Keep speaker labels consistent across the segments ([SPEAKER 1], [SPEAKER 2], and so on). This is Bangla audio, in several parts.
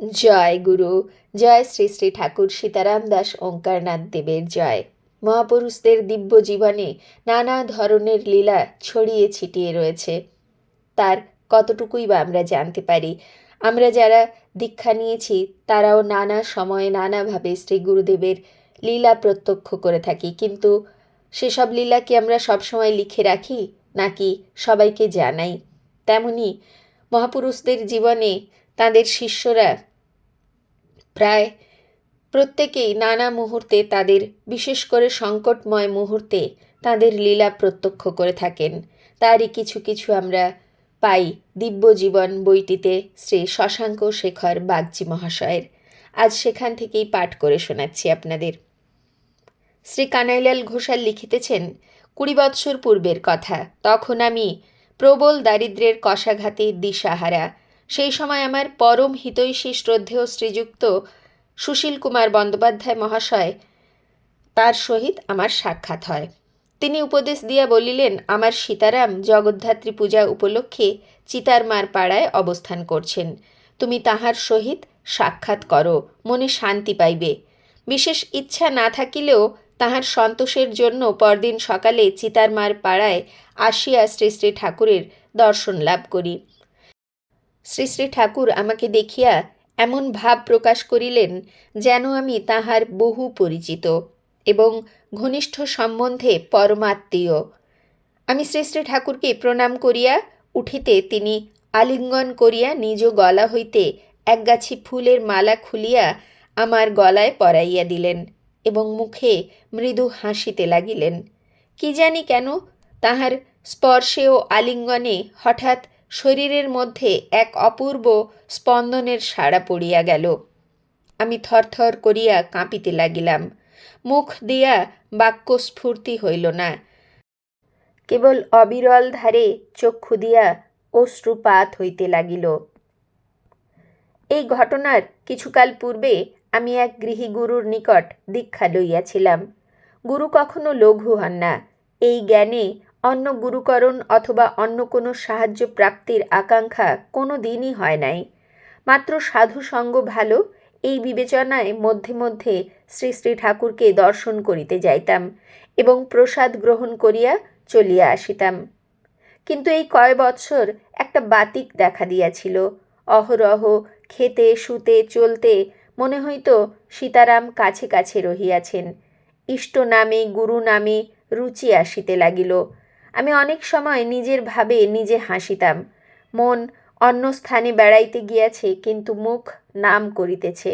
[SPEAKER 1] জয় গুরু, জয় শ্রী শ্রী ঠাকুর সীতারাম দাস ওঙ্কারনাথ দেবের জয়। মহাপুরুষদের দিব্য জীবনে নানা ধরনের লীলা ছড়িয়ে ছিটিয়ে রয়েছে। তার কতটুকুই বা আমরা জানতে পারি? আমরা যারা দীক্ষা নিয়েছি, তারাও নানা সময়ে নানাভাবে শ্রী গুরুদেবের লীলা প্রত্যক্ষ করে থাকি। কিন্তু সেসব লীলা কি আমরা সবসময় লিখে রাখি, নাকি সবাইকে জানাই? তেমনি মহাপুরুষদের জীবনে তাদের শিষ্যরা প্রায় প্রত্যেকেই নানা মুহূর্তে তাদের, বিশেষ করে সংকটময় মুহূর্তে, তাদের লীলা প্রত্যক্ষ করে থাকেন। তারই কিছু কিছু আমরা পাই দিব্য জীবন বইটিতে শ্রী শশাঙ্ক শেখর বাগচি মহাশয়ের। আজ সেখান থেকেই পাঠ করে শোনাচ্ছি আপনাদের। শ্রী কানাইলাল ঘোষাল লিখিতেছেন, কুড়ি বৎসর পূর্বের কথা। তখন আমি প্রবল দারিদ্র্যের কষাঘাতে দিশাহারা সেই সময় আমার পরম হিতৈষী শ্রদ্ধেয় শ্রীযুক্ত সুশীল কুমার বন্দ্যোপাধ্যায় মহাশয় তার সহিত আমার সাক্ষাৎ হয়। তিনি উপদেশ দিয়া বলিলেন, আমার সীতারাম জগদ্ধাত্রী পূজা উপলক্ষে চিতারমার পাড়ায় অবস্থান করছেন। তুমি তাহার সহিত সাক্ষাৎ করো, মনে শান্তি পাইবে। বিশেষ ইচ্ছা না থাকিলেও তাহার সন্তোষের জন্য পরদিন সকালে চিতারমার পাড়ায় আসিয়া শ্রী শ্রী ঠাকুরের দর্শন লাভ করি। শ্রী শ্রী ঠাকুর আমাকে দেখিয়া এমন ভাব প্রকাশ করিলেন যেন আমি তাহার বহু পরিচিত এবং ঘনিষ্ঠ সম্বন্ধে পরমাত্মীয়। আমি শ্রী শ্রী ঠাকুরকে প্রণাম করিয়া উঠিতে তিনি আলিঙ্গন করিয়া নিজ গলা হইতে একগাছি ফুলের মালা খুলিয়া আমার গলায় পরাইয়া দিলেন এবং মুখে মৃদু হাসিতে লাগিলেন। কি জানি কেন তাহার স্পর্শে ও আলিঙ্গনে হঠাৎ শরীরের মধ্যে এক অপূর্ব স্পন্দনের সাড়া পড়িয়া গেল। আমি থরথর করিয়া কাঁপিতে লাগিলাম। মুখ দিয়া বাক্য স্ফূর্তি হইল না। কেবল অবিরল ধারে চক্ষু দিয়া অশ্রুপাত হইতে লাগিল। এই ঘটনার কিছুকাল পূর্বে আমি এক গৃহীগুরুর নিকট দীক্ষা লইয়াছিলাম। গুরু কখনো লঘু হন না। এই জ্ঞানে অন্য গুরুকরণ অথবা অন্য কোনো সাহায্য প্রাপ্তির আকাঙ্ক্ষা কোনো দিনই হয় নাই। মাত্র সাধু সঙ্গ ভালো, এই বিবেচনায় মধ্যে মধ্যে শ্রী শ্রী ঠাকুরকে দর্শন করিতে যাইতাম এবং প্রসাদ গ্রহণ করিয়া চলিয়া আসিতাম। কিন্তু এই কয় বৎসর একটা বাতিক দেখা দিয়াছিল। অহরহ খেতে, শুতে, চলতে মনে হইত সীতারাম কাছে কাছে রহিয়াছেন। ইষ্ট নামে, গুরু নামে রুচি আসিতে লাগিল। আমি অনেক সময় নিজের ভাবে নিজে হাসিতাম। মন অন্য স্থানে বেড়াইতে গিয়াছে, কিন্তু মুখ নাম করিতেছে।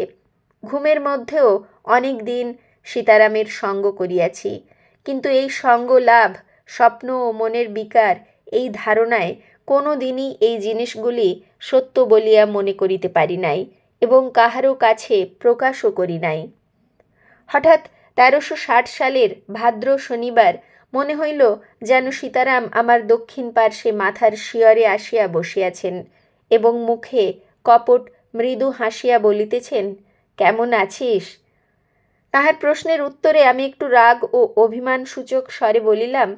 [SPEAKER 1] ঘুমের মধ্যেও অনেক দিন সীতারামের সঙ্গ করিয়াছি। কিন্তু এই সঙ্গ লাভ, স্বপ্ন ও মনের বিকার এই ধারণায় কোনো দিনই এই জিনিসগুলি সত্য বলিয়া মনে করিতে পারি নাই এবং কাহারও কাছে প্রকাশও করি নাই। হঠাৎ তেরোশো ষাট সালের ভাদ্র শনিবার মনে হইল যেন সীতারাম আমার দক্ষিণ পার্শ্বে মাথার শিয়রে আসিয়া বসিয়াছেন এবং মুখে কপট মৃদু হাসিয়া বলিতেছেন, কেমন আছিস? তাহার প্রশ্নের উত্তরে আমি একটু রাগ ও অভিমান সূচক স্বরে বলিলাম,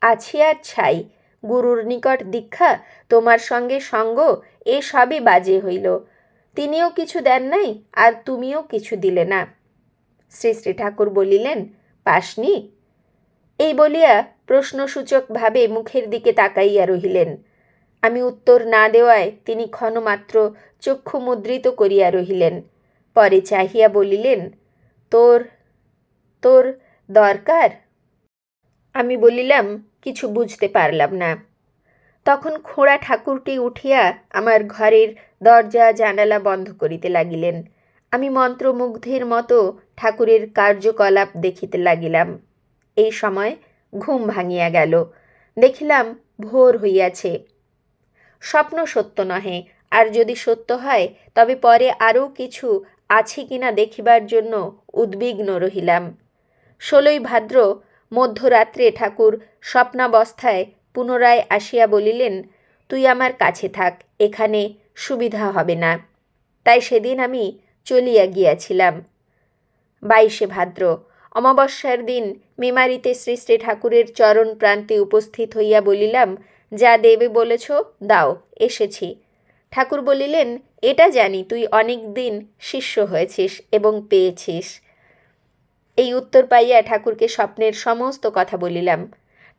[SPEAKER 1] আছি আর ছাই, গুরুর নিকট দীক্ষা, তোমার সঙ্গে সঙ্গ, এ সবই বাজে হইল। তিনিও কিছু দেন নাই, আর তুমিও কিছু দিলে না। শ্রী শ্রী ঠাকুর বলিলেন, পাসনি? এই বলিয়া প্রশ্নসূচকভাবে মুখের দিকে তাকাইয়া রহিলেন। আমি উত্তর না দেওয়ায় তিনি ক্ষণমাত্র চক্ষু মুদ্রিত করিয়া রহিলেন। পরে চাহিয়া বলিলেন, তোর তোর দরকার? আমি বলিলাম, কিছু বুঝতে পারলাম না। তখন খোঁড়া ঠাকুরটি উঠিয়া আমার ঘরের দরজা জানালা বন্ধ করিতে লাগিলেন। আমি মন্ত্রমুগ্ধের মতো ঠাকুরের কার্যকলাপ দেখিতে লাগিলাম। এই সময় ঘুম ভাঙিয়া গেল। দেখিলাম ভোর হইয়াছে। স্বপ্ন সত্য নহে, আর যদি সত্য হয়, তবে পরে আরও কিছু আছে কিনা দেখিবার জন্য উদ্বিগ্ন রহিলাম। ষোলোই ভাদ্র মধ্যরাত্রে ঠাকুর স্বপ্নাবস্থায় পুনরায় আসিয়া বলিলেন, তুই আমার কাছে থাক, এখানে সুবিধা হবে না। তাই সেদিন আমি চলিয়া গিয়াছিলাম। বাইশে ভাদ্র অমাবস্যার দিন মেমারিতে শ্রী শ্রী ঠাকুরের চরণ প্রান্তে উপস্থিত হইয়া বলিলাম, যা দেবে বলেছ, দাও, এসেছি। ঠাকুর বলিলেন, এটা জানি, তুই অনেক দিন শিষ্য হয়েছিস এবং পেয়েছিস। এই উত্তর পাইয়া ঠাকুরকে স্বপ্নের সমস্ত কথা বলিলাম।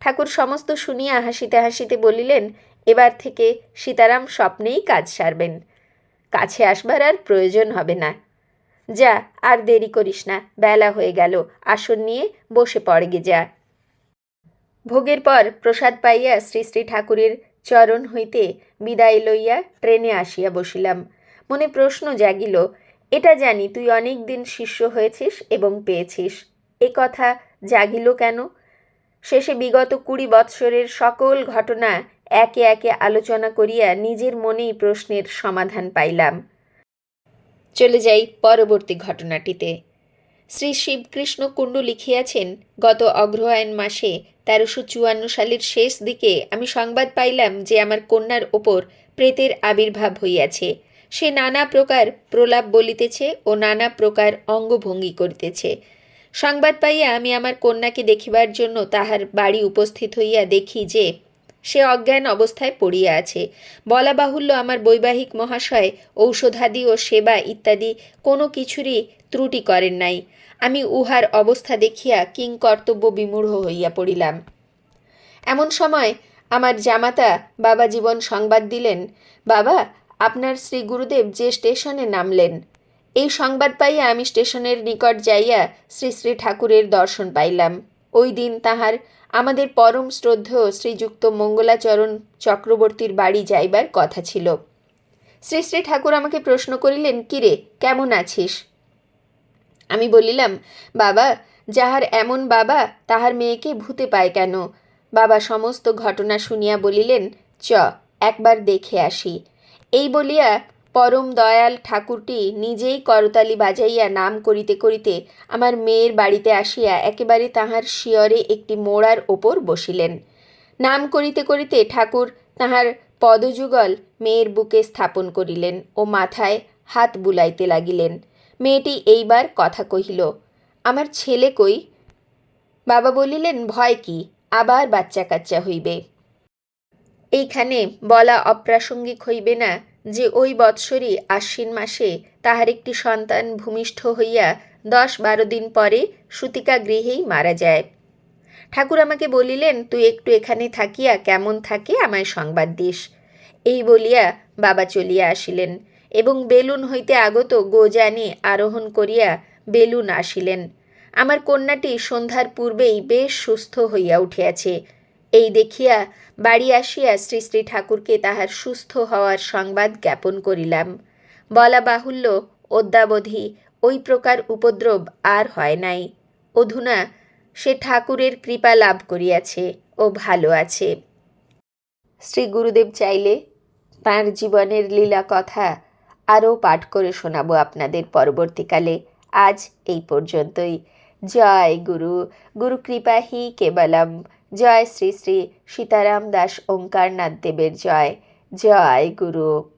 [SPEAKER 1] ঠাকুর সমস্ত শুনিয়া হাসিতে হাসিতে বলিলেন, এবার থেকে সীতারাম স্বপ্নেই কাজ সারবেন। কাছে আসবার আর প্রয়োজন হবে না। যা, আর দেরি করিস না, বেলা হয়ে গেল, আসন নিয়ে বসে পড়গে যা। ভোগের পর প্রসাদ পাইয়া শ্রী শ্রী ঠাকুরের চরণ হইতে বিদায় লইয়া ট্রেনে আসিয়া বসিলাম। মনে প্রশ্ন জাগিল, এটা জানি, তুই অনেক দিন শিষ্য হয়েছিস এবং পেয়েছিস। এ কথা জাগিল কেন? শেষে বিগত কুড়ি বৎসরের সকল ঘটনা একে একে আলোচনা করিয়া নিজের মনেই প্রশ্নের সমাধান পাইলাম। চলে যাই পরবর্তী ঘটনাটিতে। শ্রী শিবকৃষ্ণ কুণ্ডু লিখিয়াছেন, গত অগ্রহায়ণ মাসে তেরোশো চুয়ান্ন সালের শেষ দিকে আমি সংবাদ পাইলাম যে আমার কন্যার ওপর প্রেতের আবির্ভাব হইয়াছে। সে নানা প্রকার প্রলাপ বলিতেছে ও নানা প্রকার অঙ্গভঙ্গি করিতেছে। সংবাদ পাইয়া আমি আমার কন্যাকে দেখিবার জন্য তাহার বাড়ি উপস্থিত হইয়া দেখি যে সে অজ্ঞান অবস্থায় পড়িয়া আছে। বলা বাহুল্য আমার বৈবাহিক মহাশয়, ঔষধাদি ও সেবা ইত্যাদি কোনো কিছুরই ত্রুটি করেন নাই। আমি উহার অবস্থা দেখিয়া কিং কর্তব্য বিমূঢ় হইয়া পড়িলাম। এমন সময় আমার জামাতা বাবা জীবন সংবাদ দিলেন, বাবা, আপনার শ্রী গুরুদেব যে স্টেশনে নামলেন, এই সংবাদ পাইয়া আমি স্টেশনের নিকট যাইয়া শ্রী শ্রী ঠাকুরের দর্শন পাইলাম। ওই দিন তাহার আমাদের পরম শ্রদ্ধেয় শ্রীযুক্ত মঙ্গলাচরণ চক্রবর্তীর বাড়ি যাইবার কথা ছিল। শ্রী শ্রী ঠাকুর আমাকে প্রশ্ন করিলেন কিরে কেমন আছিস? আমি বলিলাম, বাবা, যাহার এমন বাবা, তাহার মেয়েকে ভূতে পায় কেন? বাবা সমস্ত ঘটনা শুনিয়া বলিলেন, চ, একবার দেখে আসি। এই বলিয়া পরম দয়াল ঠাকুরটি নিজেই করতালি বাজাইয়া নাম করিতে করিতে আমার মেয়ের বাড়িতে আসিয়া একেবারে তাহার শিয়রে একটি মোড়ার ওপর বসিলেন। নাম করিতে করিতে ঠাকুর তাহার পদযুগল মেয়ের বুকে স্থাপন করিলেন ও মাথায় হাত বুলাইতে লাগিলেন। মেয়েটি এইবার কথা কহিল, আমার ছেলে কই? বাবা বলিলেন, ভয় কি, আবার বাচ্চা কাচ্চা হইবে। এইখানে বলা অপ্রাসঙ্গিক হইবে না যে ওই বৎসরই আশ্বিন মাসে তাহার একটি সন্তান ভূমিষ্ঠ হইয়া দশ বারো দিন পরে সুতিকা গৃহেই মারা যায়। ঠাকুর আমাকে বলিলেন, তুই একটু এখানে থাকিয়া কেমন থাকে আমায় সংবাদ দিস। এই বলিয়া বাবা চলিয়া আসিলেন এবং বেলুন হইতে আগত গোজানে আরোহণ করিয়া বেলুন আসিলেন। আমার কন্যাটি সন্ধ্যার পূর্বেই বেশ সুস্থ হইয়া উঠিয়াছে। এই দেখিয়া বাড়ি আসিয়া শ্রী শ্রী ঠাকুরকে তাহার সুস্থ হওয়ার সংবাদ জ্ঞাপন করিলাম। বলা বাহুল্য, অদ্যাবধি ওই প্রকার উপদ্রব আর হয় নাই। অধুনা সে ঠাকুরের কৃপা লাভ করিয়াছে ও ভালো আছে। শ্রী গুরুদেব চাইলে তাঁর জীবনের লীলা কথা আরও পাঠ করে শোনাবো আপনাদের পরবর্তীকালে। আজ এই পর্যন্তই। জয় গুরু। গুরু কৃপাহি কেবলম। জয় শ্রী শ্রী সীতারাম দাস ওঙ্কারনাথ দেবের জয়। জয় গুরু।